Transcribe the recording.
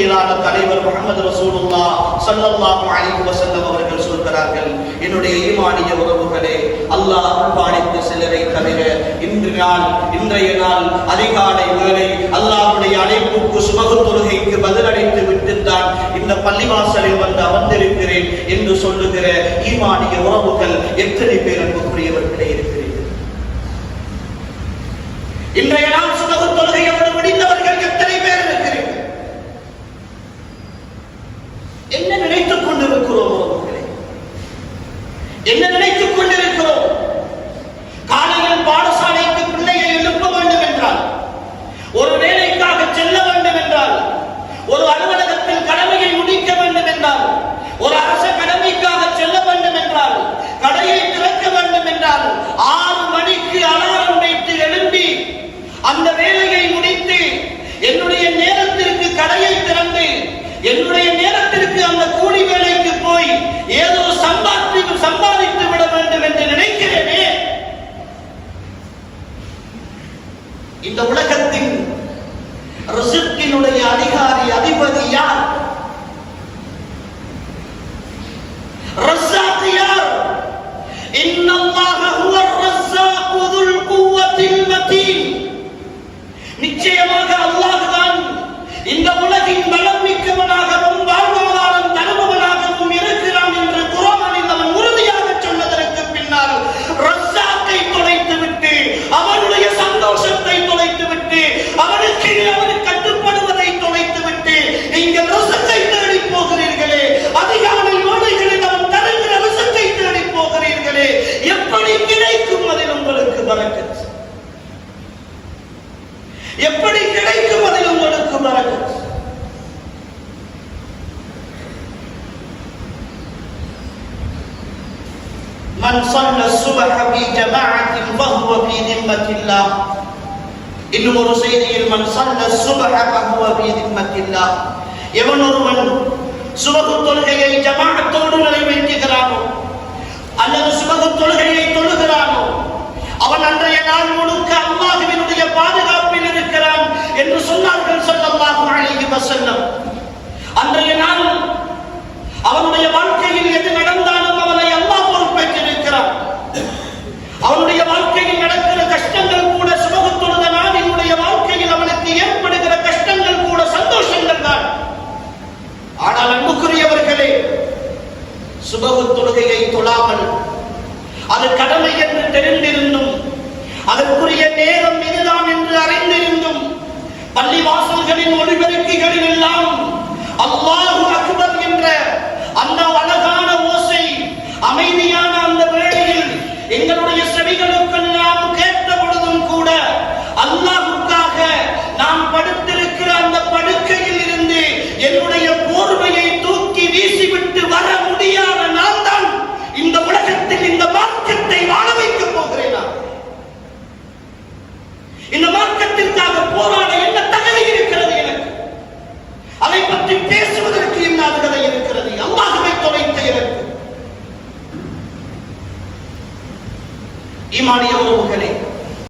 மேலான தலைவர் முகமது ரசூலுல்லா சல்லல்லாஹு அலைஹி வஸல்லம் அவர்கள் சொல்கிறார்கள் என்னுடைய ஈமானிய உறவுகளே அல்லாஹ் அருள்பாலித்த சிலரை தவிர இன்று நாள் இன்றைய நாள் அதிகாலை வேலை அல்லாஹ்வுடைய அழைப்புக்கு சுமகு தொழுகைக்கு பதிலளித்து விட்டுத்தான் இந்த பள்ளிவாசலில் வந்து அமர்ந்திருக்கிறேன் என்று சொல்லுகிற ஈமானிய உறவுகள் எத்தனை பேர் அன்புக்குரியவர்களே இருக்கிறீர்கள்? இன்றைய நாள் சுமகு தொழுகையோடு முடிந்தவர்கள் எத்தனை பேர் இருக்கிறீர்கள் என்ன நினைத்துக் கொண்டிருக்கிறோம் உறவுகளே என்ன நினைத்துக் கொண்டிருக்கிறோம்? காலையில் பாடசாலைக்கு பிள்ளையை எழுப்ப வேண்டும் என்றால் ஒரு வேலைக்காக செல்ல வேண்டும் என்றால் ஒரு அலுவலகத்தில் கடமையை முடிக்க வேண்டும் என்றால் ஒரு அரச கடமைக்காக செல்ல வேண்டும் என்றால் கடையை திறக்க வேண்டும் என்றால் ஆறு மணிக்கு அலாரம் வைத்து எழும்பி அந்த வேலையை முடித்து என்னுடைய நேரத்திற்கு கடையை திறந்து என்னுடைய நேரத்திற்கு அந்த கூலி வேலைக்கு போய் ஏதோ சம்பாதி சம்பாதித்து விட வேண்டும் என்று நினைக்கிறேனே இந்த உலகத்தின் ரிசுக்கினுடைய அதிகாரி அதிபதி எப்படி கிடைக்கும் அதில் உங்களுக்கு வரக்கத்து من صلى الصبح في جماعة فهو في ذمة الله இன்னும் ஒரு செய்தியில் மன் சல்ல சுபஹ ஃபஹுவ ஃபீ திம்மத்தில்லாஹ் எவன் ஒருவன் சுபகு தொழுகையை ஜமாஅத்தோடு நிறைவேற்றுகிறானோ அல்லது சுபகு தொழுகையை தொழுகிறானோ அவன் அன்றைய நாள் முழுக்க அல்லாஹ்வினுடைய பாதுகாப்பில் அலைஹி வசல்லம் அன்றைய நாள் அவனுடைய வாழ்க்கையில் எது நடந்தாலும் அவனை அல்லாஹ் பொறுப்பேற்றிருக்கிறான். அவனுடைய வாழ்க்கையில் நடக்கிற கஷ்டங்கள் கூட சுபகு நாளினுடைய வாழ்க்கையில் அவனுக்கு ஏற்படுகிற கஷ்டங்கள் கூட சந்தோஷங்கள் தான். ஆனால் அன்புக்குரியவர்களே சுபகு தொழுகையை தொழாமல் அது கடமை என்று தெரிந்திருந்தும் அதற்குரிய நேரம் இதுதான் என்று அறிந்திருந்தும் பள்ளி வாசல்களின் அமைதியான அந்த வேளையில் எங்களுடைய செவிகளுக்கெல்லாம்